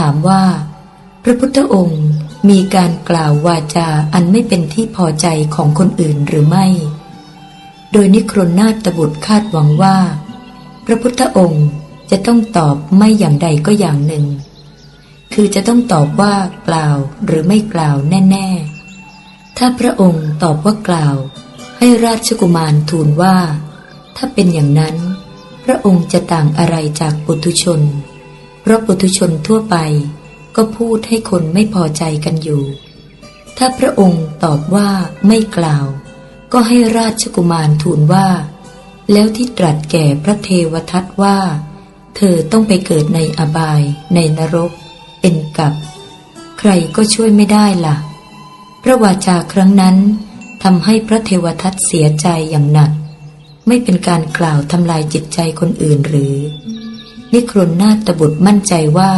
ถามว่า พระพุทธองค์มีการกล่าววาจาอันไม่เป็นที่พอใจของคนอื่นหรือไม่ โดยนิครนนาตบุตรคาดหวังว่า พระพุทธองค์จะต้องตอบไม่อย่างใดก็อย่างหนึ่ง คือจะต้องตอบว่ากล่าวหรือไม่กล่าวแน่ ๆ ถ้าพระองค์ตอบว่ากล่าว ให้ราชกุมารทูลว่า ถ้าเป็นอย่างนั้น พระองค์จะต่างอะไรจากปุถุชน ราะปุถุชนทั่วไปก็พูดให้คนไม่พอใจกันอยู่ ถ้าพระองค์ตอบว่าไม่กล่าว ก็ให้ราชกุมารทูลว่า แล้วที่ตรัสแก่พระเทวทัตว่า เธอต้องไปเกิดในอบายในนรก เป็นกับ ใครก็ช่วยไม่ได้ล่ะ พระวาจาครั้งนั้นทำให้พระเทวทัตเสียใจอย่างหนัก ไม่เป็นการกล่าวทำลายจิตใจคนอื่นหรือ นิครนนาตบุตรมั่นใจว่า